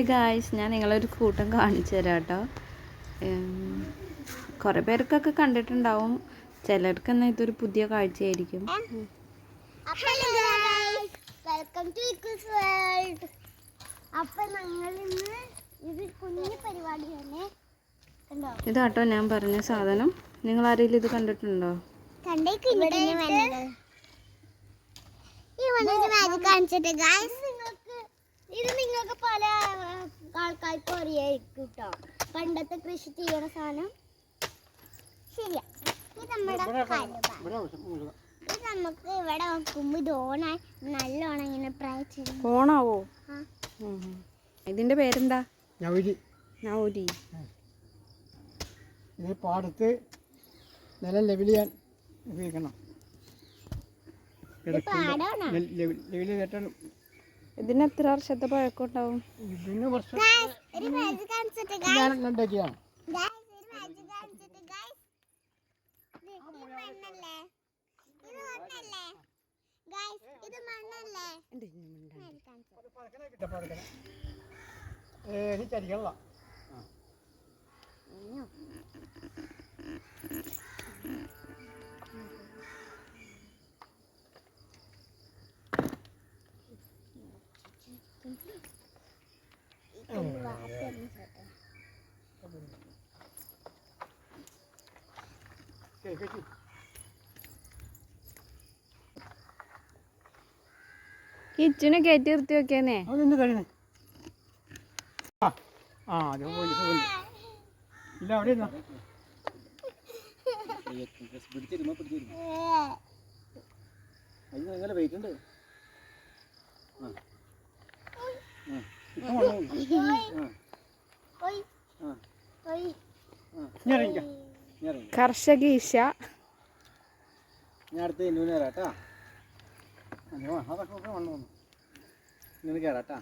Guys ഞാൻ നിങ്ങളൊരു കൂട്ടം കാണിച്ചു തരാം കേട്ടോ. കുറേ പേർക്കൊക്കെ കണ്ടിട്ടുണ്ടാവും. ചിലർക്ക് എന്നാൽ ഇതൊരു പുതിയ കാഴ്ചയായിരിക്കും. വെൽക്കം ടു ഇക്കൂസ് വേൾഡ് അപ്പൊ ഞങ്ങൾ ഇന്ന് ഇത് കുഞ്ഞു പരിപാടിയാണ് കണ്ടോ? ഇതാട്ടോ ഞാൻ പറഞ്ഞ സാധനം. നിങ്ങൾ ആരെങ്കിലും ഇത് കണ്ടിട്ടുണ്ടോ? കാണിച്ചിട്ട് നിങ്ങൾക്ക് ഇത് നിങ്ങൾക്ക് പല ആൾക്കാർക്കും അറിയായിരിക്കും കേട്ടോ പണ്ടത്തെ കൃഷി ചെയ്യണ സാധനം. ശരിയാ. ഇത് നമ്മുടെ ഇത് നമുക്ക് ഇവിടെ വെക്കുമ്പോൾ ഇത് ഓണായി നല്ലോണം ഇങ്ങനെ ഫ്രൈ ചെയ്യും ഓണാവോ. ഇതിന്റെ പേരെന്താ? നൗരി. നൗരി. ഇത് പാടത്ത് നിലം ലെവൽ ചെയ്യാൻ ഉപയോഗിക്കണം ലെവൽ കയറ്റാൻ ഇതിന് എത്ര വർഷത്തെ പഴക്കമുണ്ടാവും? ഇതിന് വർഷം Guys, കിച്ചനെ കയറ്റി നിർത്തി വെക്കാനേ അതെന്ത് കഴിയുന്നേ ആ ആ അത് പോയി. ഇല്ല അവിടെ ഇരുന്നോ ഏ, ഓയ്, ഓയ്. ഞാൻ ഇറങ്ങിക്കാം കർഷക ഈശ. ഞാൻ അടുത്ത് ഇന്നൂന് കയറാട്ടാ അതൊക്കെ വന്നു വന്നു. ഇന്നൂന് കയറാട്ടാ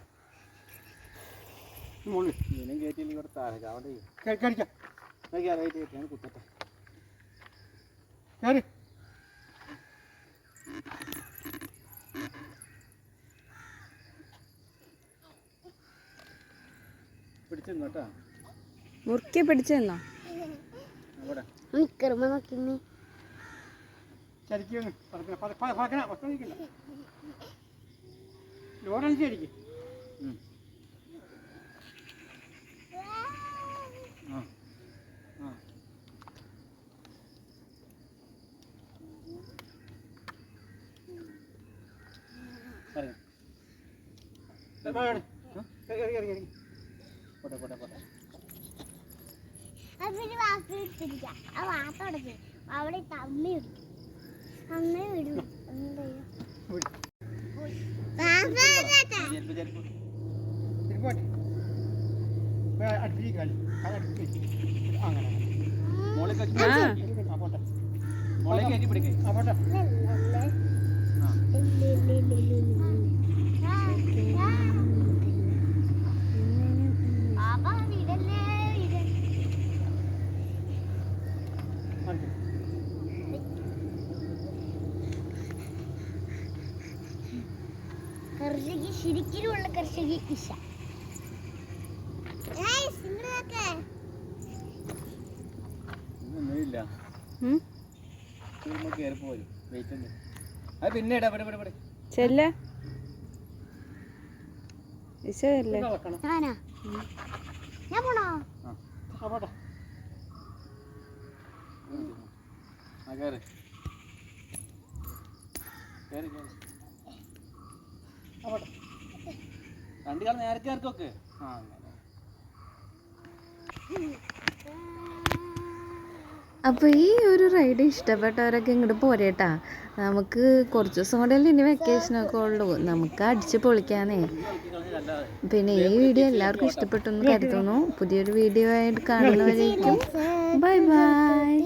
ഇന്നും കയറ്റിയില്ലെങ്കിൽ ഇവിടെ താഴെ അവിടെ കയറിക്കാം കയറായിട്ട് കയറ്റി ഞാൻ കുത്തട്ടെ. കയറി മുറുക്കി പിടിച്ചു ഇറങ്ങി ഇറങ്ങി ഇറങ്ങി നോക്കിന്ന് ചരിക്കും പറയാം. പോട്ടെ പോട്ടെ പോട്ടെ. അതൊരു വാക്ക് ഇട്ടിരിക്കാം. ആ വാത്തോടത്ത് അവിടെ തമ്മി വിട്ടു അമ്മ വിടും അങ്ങനെ മോളെ പോട്ടെ. മോളെ കയറ്റി പിടിക്കേ. ആ പോട്ടെ. ആ. കർഷകി ശരിക്കും കർഷകി ഇഷ. പിന്നെ ചെല്ല. ഞാൻ പോണോ? ആ ആ രണ്ട് കാലം നേരത്തെ ഇറക്കൊക്കെ ആ അങ്ങനെ. അപ്പോൾ ഈ ഒരു റൈഡ് ഇഷ്ടപ്പെട്ടവരൊക്കെ ഇങ്ങോട്ട് പോരേട്ടാ. നമുക്ക് കുറച്ച് ദിവസം കൂടെ ഇനി വെക്കേഷനൊക്കെ ഉള്ളൂ. നമുക്ക് അടിച്ച് പൊളിക്കാനേ പിന്നെ ഈ വീഡിയോ എല്ലാവർക്കും ഇഷ്ടപ്പെട്ടു എന്ന് കരുതുന്നു. പുതിയൊരു വീഡിയോ ആയിട്ട് കാണുന്നവരേക്കും. Bye bye